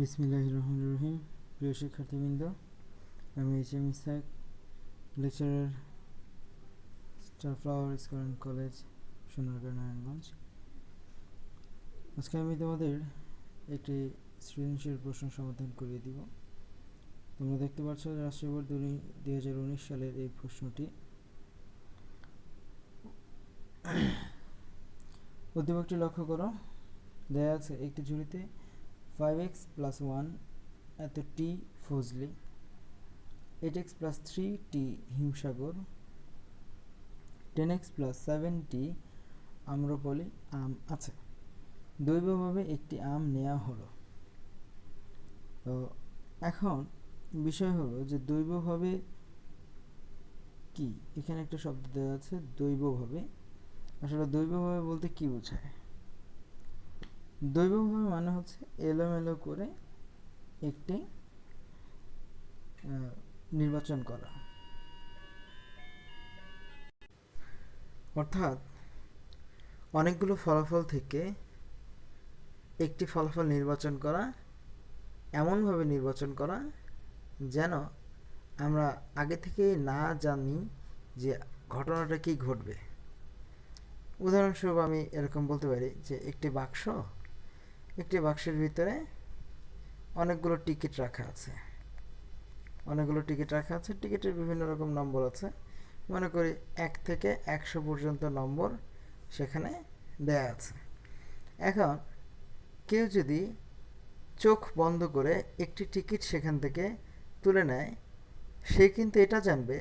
বিসমিল্লাহ রহমান রহিম। প্রিয় শিক্ষার্থীবৃন্দ, আমি H M Isaq lecturer star flower school and college, Sonargaon, Narayanganj. আজকে আমি তোমাদের একটি সৃজনশীল প্রশ্ন সমাধান করিয়ে দিব। তোমরা দেখতে পাচ্ছ রাষ্ট্রীয় দুই হাজার উনিশ সালের এই প্রশ্নটি। উদ্দীপকটি লক্ষ্য করো। দেয়া আছে একটি ঝুড়িতে ফাইভ এক্স প্লাস ওয়ান এত টি Fazli eight x plus three টি Himsagar ten x plus seven টি আম্রপলি আম আছে। দৈবভাবে একটি আম নেওয়া হলো। তো এখন বিষয় হলো যে দৈবভাবে কি? এখানে একটা শব্দ দেওয়া আছে, দৈবভাবে। আসলে দৈবভাবে বলতে কি বোঝায়? দৈবভাবে মানে হচ্ছে এলোমেলো করে একটি নির্বাচন করা। অর্থাৎ অনেকগুলো ফলাফল থেকে একটি ফলাফল নির্বাচন করা, এমনভাবে নির্বাচন করা যেন আমরা আগে থেকে না জানি যে ঘটনাটা কি ঘটবে। উদাহরণস্বরূপ আমি এরকম বলতে পারি যে একটি বাক্স একটি বাক্সের ভিতরে অনেকগুলো টিকিট রাখা আছে। অনেকগুলো টিকিট রাখা আছে। টিকিটের বিভিন্ন রকম নম্বর আছে। মনে করি এক থেকে একশো পর্যন্ত নম্বর সেখানে দেয়া আছে। এখন কেউ যদি চোখ বন্ধ করে একটি টিকিট সেখান থেকে তুলে নেয়, সে কিন্তু এটা জানবে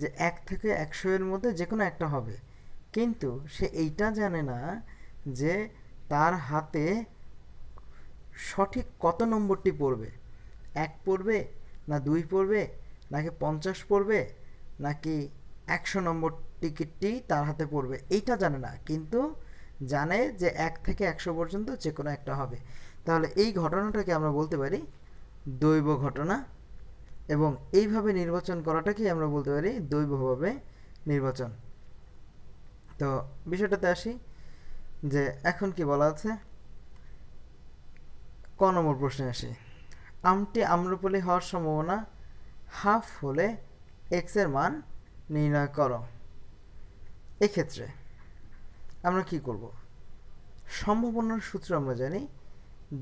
যে এক থেকে একশো এর মধ্যে যে কোনো একটা হবে। কিন্তু সে এইটা জানে না যে তার হাতে সঠিক কত নম্বরটি পড়বে? এক পড়বে, না দুই পড়বে, নাকি পঞ্চাশ পড়বে, নাকি একশো নম্বর টিকিটটি তার হাতে পড়বে? এইটা জানে না, কিন্তু জানে যে এক থেকে একশো পর্যন্ত যে কোনো একটা হবে। তাহলে এই ঘটনাটাকে আমরা বলতে পারি দৈব ঘটনা এবং এইভাবে নির্বাচন করাটাকেই আমরা বলতে পারি দৈবভাবে নির্বাচন। তো বিষয়টাতে আসি যে এখন কি বলা আছে? ক নম্বর প্রশ্নে আসি? আমটি আম্রপলি হওয়ার সম্ভাবনা হাফ হলে এক্সের মান নির্ণয় করো। এক্ষেত্রে আমরা কি করব? সম্ভাবনার সূত্র আমরা জানি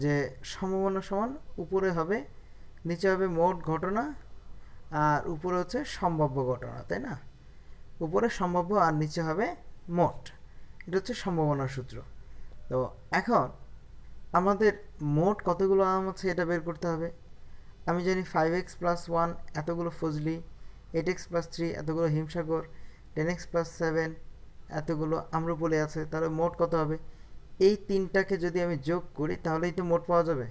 যে সম্ভাবনা সমান উপরে হবে, নিচে হবে মোট ঘটনা আর উপরে হচ্ছে সম্ভাব্য ঘটনা, তাই না? উপরে সম্ভাব্য আর নিচে হবে মোট। এটা হচ্ছে সম্ভাবনার সূত্র। তো এখন আমাদের মোট কতগুলো আম আছে এটা বের করতে হবে। আমি জানি ফাইভ এক্স প্লাস ওয়ান এতগুলো Fazli eight x plus three এতগুলো Himsagar ten x plus seven এতগুলো আম্রপলি আছে, তাহলে মোট কত হবে? এই তিনটাকে যদি আমি যোগ করি তাহলেই তো মোট পাওয়া যাবে।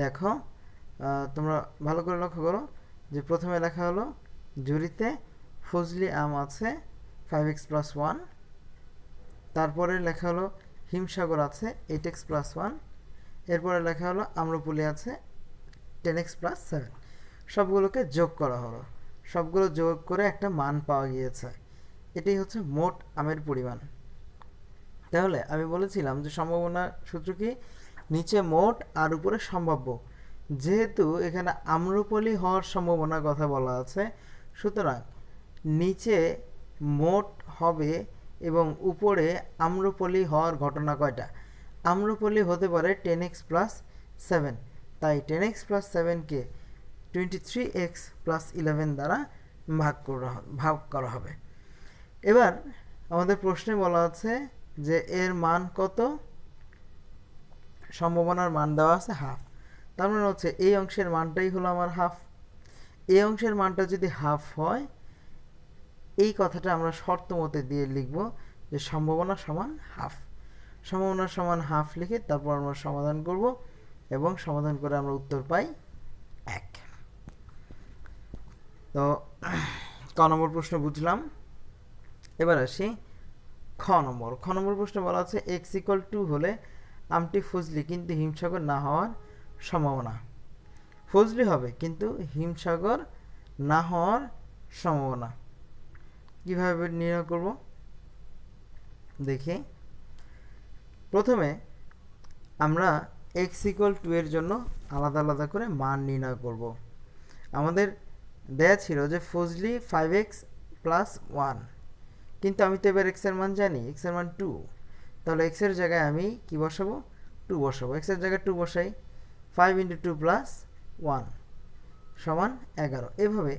দেখো তোমরা ভালো করে লক্ষ্য করো যে প্রথমে লেখা হলো ঝুড়িতে ফজলি আম আছে ফাইভ এক্স প্লাস ওয়ান তারপরে লেখা হলো হিমসাগর আছে এইট এক্স প্লাস ওয়ান এরপরে লেখা হলো আম্রপুলি আছে টেন এক্স প্লাস সেভেন সবগুলোকে যোগ করা হলো। সবগুলো যোগ করে একটা মান পাওয়া গিয়েছে। এটাই হচ্ছে মোট আমের পরিমাণ। তাহলে আমি বলেছিলাম যে সম্ভাবনা সূত্র কি? নিচে মোট আর উপরে সম্ভাব্য। যেহেতু এখানে আম্রপলি হওয়ার সম্ভাবনার কথা বলা আছে, সুতরাং নিচে মোট হবে এবং উপরে আম্রপলি হওয়ার ঘটনা কয়টা? আম্রপলি হতে পারে টেন এক্স প্লাস সেভেন। তাই ten x plus সেভেনকে twenty three x plus eleven দ্বারা ভাগ করা ভাগ করা হবে। এবার আমাদের প্রশ্নে বলা আছে যে এর মান কত? সম্ভাবনার মান দেওয়া আছে হাফ। তার মানে হচ্ছে এই অংশের মানটাই হলো আমার হাফ। এই অংশের মানটা যদি হাফ হয়, এই কথাটা আমরা শর্ত মতে দিয়ে লিখব যে সম্ভাবনা সমান হাফ। সম্ভাবনা সমান হাফ লিখে তারপর আমরা সমাধান করব এবং সমাধান করে আমরা উত্তর পাই এক। তো, ক নম্বর প্রশ্ন বুঝলাম। এবার আসি খ নম্বর। খ নম্বর প্রশ্ন বলা আছে এক্স ইকুয়াল টু হলে আমটি ফজলি কিন্তু হিমসাগর না হওয়ার সম্ভাবনা। ফজলি হবে কিন্তু হিমসাগর না হওয়ার সম্ভাবনা। কীভাবে নির্ণয় করব? দেখি। প্রথমে আমরা এক্স ইকুয়াল টু এর জন্য আলাদা আলাদা করে মান নির্ণয় করব। আমাদের দেয়া ছিল যে Fazli five x plus one কিন্তু আমি তো এবার এক্সের মান জানি এক্সের মান টু তাহলে এক্সের জায়গায় আমি কি বসাবো? টু বসাবো। এক্সের জায়গায় টু বসাই five into two plus one সমান এগারো। এভাবে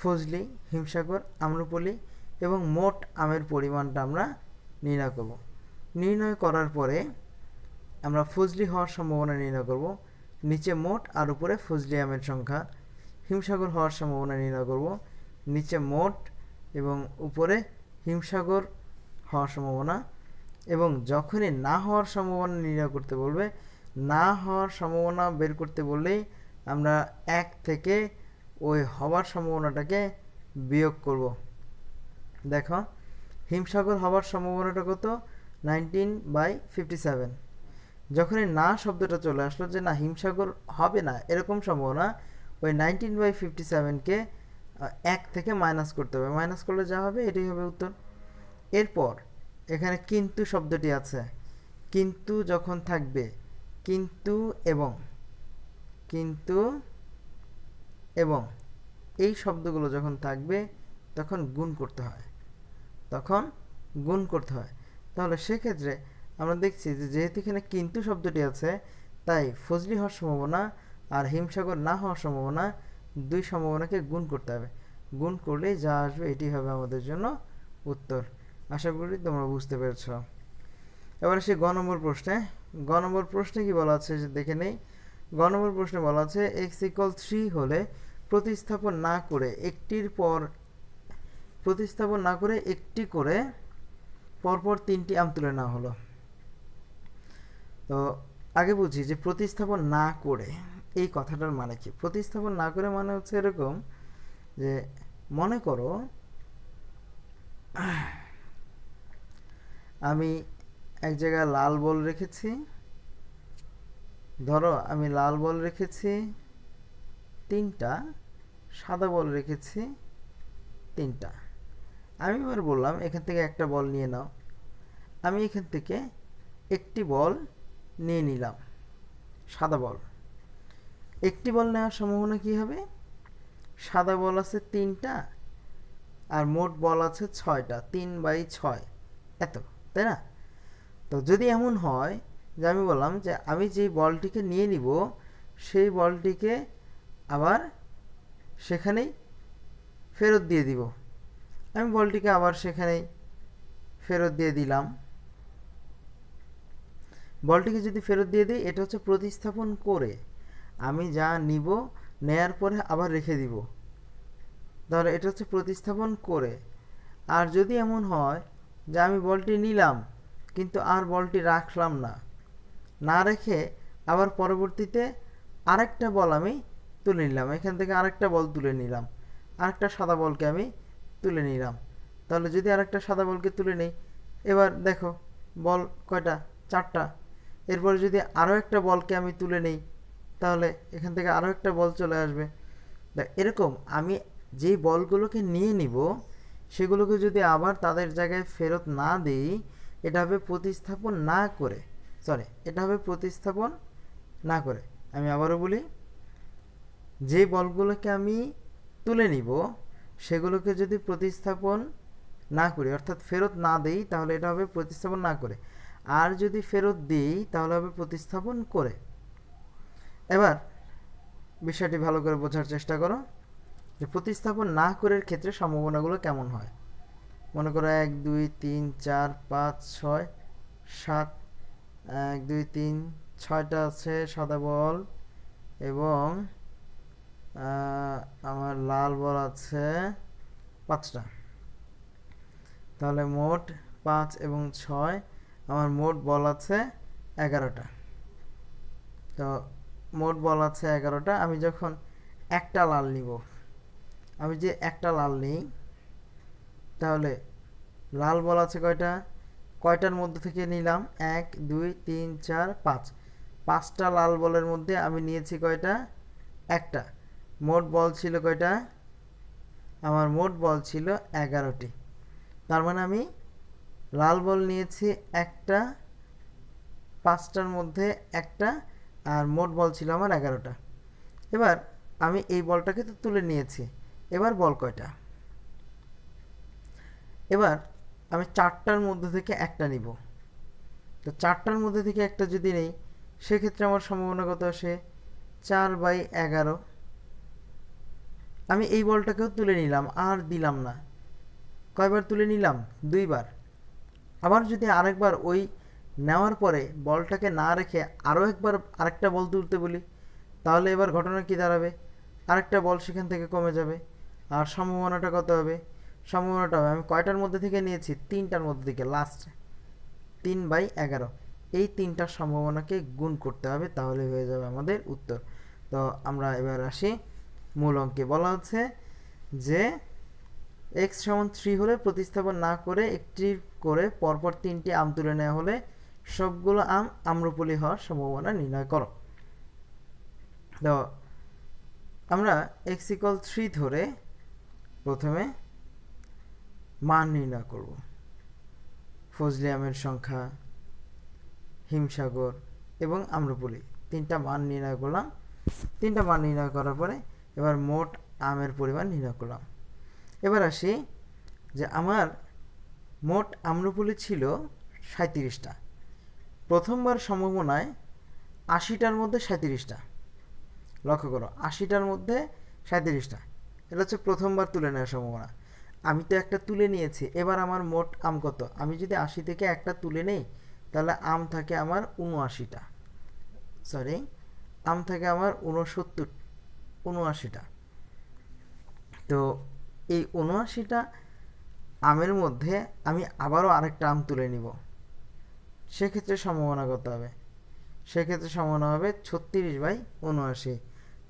ফজলি, হিমসাগর, আম্রপলি এবং মোট আমের পরিমাণটা আমরা নির্ণয় করব। নির্ণয় করার পরে আমরা ফজলি হওয়ার সম্ভাবনা নির্ণয় করব। নিচে মোট আর উপরে ফজলি আমের সংখ্যা। হিমসাগর হওয়ার সম্ভাবনা নির্ণয় করব। নিচে মোট এবং উপরে হিমসাগর হওয়ার সম্ভাবনা এবং যখনই না হওয়ার সম্ভাবনা নির্ণয় করতে বলবে, না হওয়ার সম্ভাবনা বের করতে বললেই আমরা এক থেকে ওই হওয়ার সম্ভাবনাটাকে বিয়োগ করব। দেখো, হিমসাগর হওয়ার সম্ভাবনাটা কত? Nineteen by fifty seven. যখনই না শব্দটা চলে আসলো যে না হিমসাগর হবে না, এরকম সম্ভাবনা, ওই নাইনটিন বাই ফিফটি সেভেনকে এক থেকে মাইনাস করতে হবে। মাইনাস করলে যা হবে, এটাই হবে উত্তর। এরপর, এখানে কিন্তু শব্দটি আছে। কিন্তু যখন থাকবে, কিন্তু এবং কিন্তু এবং, এই শব্দগুলো যখন থাকবে, তখন গুণ করতে হয়। তখন গুণ করতে হয়। তাহলে সেক্ষেত্রে আমরা দেখছি যে যেহেতু এখানে কিন্তু শব্দটি আছে, তাই ফজলি হওয়ার সম্ভাবনা আর হিমসাগর না হওয়ার সম্ভাবনা দুই সম্ভাবনাকে গুণ করতে হবে। গুণ করলেই যা আসবে এটি হবে আমাদের জন্য উত্তর। আশা করি তোমরা বুঝতে পেরেছ। এবার সে গ নম্বর প্রশ্নে। গ নম্বর প্রশ্নে কি বলা আছে যে দেখে নেই। গ নম্বর প্রশ্নে বলা আছে এক্স ইকল থ্রি হলে প্রতিস্থাপন না করে একটির পর, প্রতিস্থাপন না করে একটি করে পরপর তিনটি আম তুলে নেওয়া হলো। তো আগে বুঝি যে প্রতিস্থাপন না করে, এই কথাটার মানে কি? প্রতিস্থাপন না করে মানে হচ্ছে এরকম যে মনে করো, আমি এক জায়গায় লাল বল রেখেছি, ধরো আমি লাল বল রেখেছি, তিনটা, সাদা বল রেখেছি, তিনটা। আমি এবার বললাম, এখান থেকে একটা বল নিয়ে নাও। আমি এখান থেকে একটি বল নিয়ে নিলাম, সাদা বল একটি বল নেওয়ার সম্ভাবনা কী হবে? সাদা বল আছে তিনটা আর মোট বল আছে ছয়টা, তিন বাই ছয়। এত, তাই না? তো যদি এমন হয় যে আমি বললাম যে আমি যেই বলটিকে নিয়ে নিব, সেই বলটিকে আবার সেখানেই ফেরত দিয়ে দিব। আমি বলটিকে আবার সেখানেই ফেরত দিয়ে দিলাম। বলটিকে যদি ফেরত দিয়ে দিই, এটা হচ্ছে প্রতিস্থাপন করে। আমি যা নিব, নেয়ার পরে আবার রেখে দিব। তাহলে এটা হচ্ছে প্রতিস্থাপন করে। আর যদি এমন হয় যে আমি বলটি নিলাম, কিন্তু আর বলটি রাখলাম না না রেখে আবার পরবর্তীতে আরেকটা বল আমি তুলে নিলাম। এখান থেকে আরেকটা বল তুলে নিলাম। আরেকটা সাদা বলকে আমি তুলে নিলাম। তাহলে যদি আরেকটা সাদা বলকে তুলে নিই, এবার দেখো, বল কয়টা? চারটা। এরপরে যদি আরও একটা বলকে আমি তুলে নিই, তাহলে এখান থেকে আরও একটা বল চলে আসবে। দেখ, এরকম আমি যেই বলগুলোকে নিয়ে নিব, সেগুলোকে যদি আবার তাদের জায়গায় ফেরত না দিই, এটা হবে প্রতিস্থাপন না করে। সরি এটা হবে প্রতিস্থাপন না করে। আমি আবারও বলি, যে বলগুলোকে আমি তুলে নিব সেগুলোকে যদি প্রতিস্থাপন না করি, অর্থাৎ ফেরত না দেই, তাহলে এটা হবে প্রতিস্থাপন না করে। আর যদি ফেরত দিই, তাহলে হবে প্রতিস্থাপন করে। এবার বিষয়টি ভালো করে বোঝার চেষ্টা করো যে প্রতিস্থাপন না করার ক্ষেত্রে সম্ভাবনাগুলো কেমন হয়। মনে করো এক, দুই, তিন, চার, পাঁচ, ছয়, সাত, এক, দুই, তিন, ছয়টা আছে সাদা বল এবং আমার লাল বল আছে পাঁচটা। তাহলে মোট পাঁচ এবং ছয়, আমার মোট বল আছে এগারোটা। তো মোট বল আছে এগারোটা, আমি যখন একটা লাল নিব, আমি যে একটা লাল নিই, তাহলে লাল বল আছে কয়টা? কয়টার মধ্যে থেকে নিলাম? এক, দুই, তিন, চার, পাঁচ। পাঁচটা লাল বলের মধ্যে আমি নিয়েছি কয়টা? একটা। মোট বল ছিল কয়টা? আমার মোট বল ছিল এগারোটি। তার মানে আমি লাল বল নিয়েছি একটা, পাঁচটার মধ্যে একটা, আর মোট বল ছিল আমার এগারোটা। এবার আমি এই বলটাকে তো তুলে নিয়েছি। এবার বল কয়টা? এবার আমি চারটার মধ্যে থেকে একটা নিব। তো চারটার মধ্যে থেকে একটা যদি নেই, সেক্ষেত্রে আমার সম্ভাবনা কত আসে? চার বাই এগারো। আমি এই বলটাকেও তুলে নিলাম, আর দিলাম না। কয়বার তুলে নিলাম? দুইবার। আবার যদি আরেকবার ওই নেওয়ার পরে বলটাকে না রেখে আরও একবার আরেকটা বল তুলতে বলি, তাহলে এবার ঘটনা কী দাঁড়াবে? আরেকটা বল সেখান থেকে কমে যাবে। আর সম্ভাবনাটা কত হবে? সম্ভাবনাটা হবে, আমি কয়টার মধ্যে থেকে নিয়েছি? তিনটার মধ্যে থেকে লাস্ট তিন বাই এগারো। এই তিনটার সম্ভাবনাকে গুণ করতে হবে, তাহলে হয়ে যাবে আমাদের উত্তর। তো আমরা এবার আসি মূল অঙ্কে বলা হচ্ছে যে এক্স সমান থ্রি হলে প্রতিস্থাপন না করে একটি করে পরপর তিনটি আম তুলে নেওয়া হলে সবগুলো আম আম্রপলি হওয়ার সম্ভাবনা নির্ণয় করো। তো আমরা এক্স ইকল থ্রি ধরে প্রথমে মান নির্ণয় করব। ফজলি আমের সংখ্যা, হিমসাগর এবং আম্রপলি। তিনটা মান নির্ণয় করলাম। তিনটা মান নির্ণয় করার পরে এবার মোট আমের পরিমাণ নির্ণয় করলাম। এবার আসি যে আমার মোট আম্রপলি ছিল সাঁত্রিশটা প্রথমবার সম্ভাবনায় আশিটার মধ্যে সাঁত্রিশটা লক্ষ্য করো, আশিটার মধ্যে সাঁত্রিশটা এটা হচ্ছে প্রথমবার তুলে নেওয়ার সম্ভাবনা। আমি তো একটা তুলে নিয়েছি, এবার আমার মোট আম কত? আমি যদি আশি থেকে একটা তুলে নেই, তাহলে আম থাকে আমার উনআশিটা সরি আম থাকে আমার উনসত্তর উনআশিটা তো এই উনআশিটা আমের মধ্যে আমি আবারও আরেকটা আম তুলে নিব। সেক্ষেত্রে সম্ভাবনা কত হবে? সেক্ষেত্রে সম্ভাবনা হবে ছত্রিশ বাই উনআশি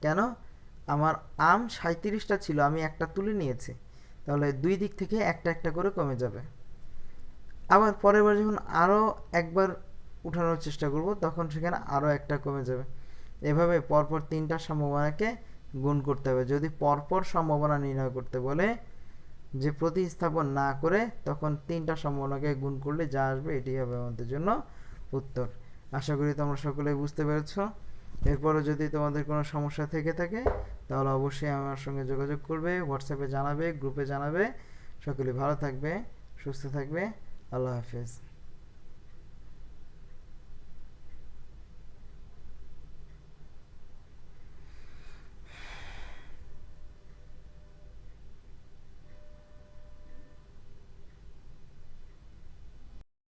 কেন? আমার আম সাঁত্রিশটা ছিল, আমি একটা তুলে নিয়েছি। তাহলে দুই দিক থেকে একটা একটা করে কমে যাবে। আবার পরের বার যখন আরও একবার উঠানোর চেষ্টা করব, তখন সেখানে আরও একটা কমে যাবে। এভাবে পরপর তিনটা সম্ভাবনাকে গুণ করতে হবে। যদি পরপর সম্ভাবনা নির্ণয় করতে বলে যে প্রতিস্থাপন না করে, তখন তিনটা সম্ভাবনাকে গুণ করলে যা আসবে এটি হবে আমাদের জন্য উত্তর। আশা করি তোমরা সকলেই বুঝতে পেরেছ। এরপরও যদি তোমাদের কোনো সমস্যা থেকে থাকে, তাহলে অবশ্যই আমার সঙ্গে যোগাযোগ করবে হোয়াটসঅ্যাপে জানাবে গ্রুপে জানাবে। সকলে ভালো থাকবে, সুস্থ থাকবে। আল্লাহ হাফেজ।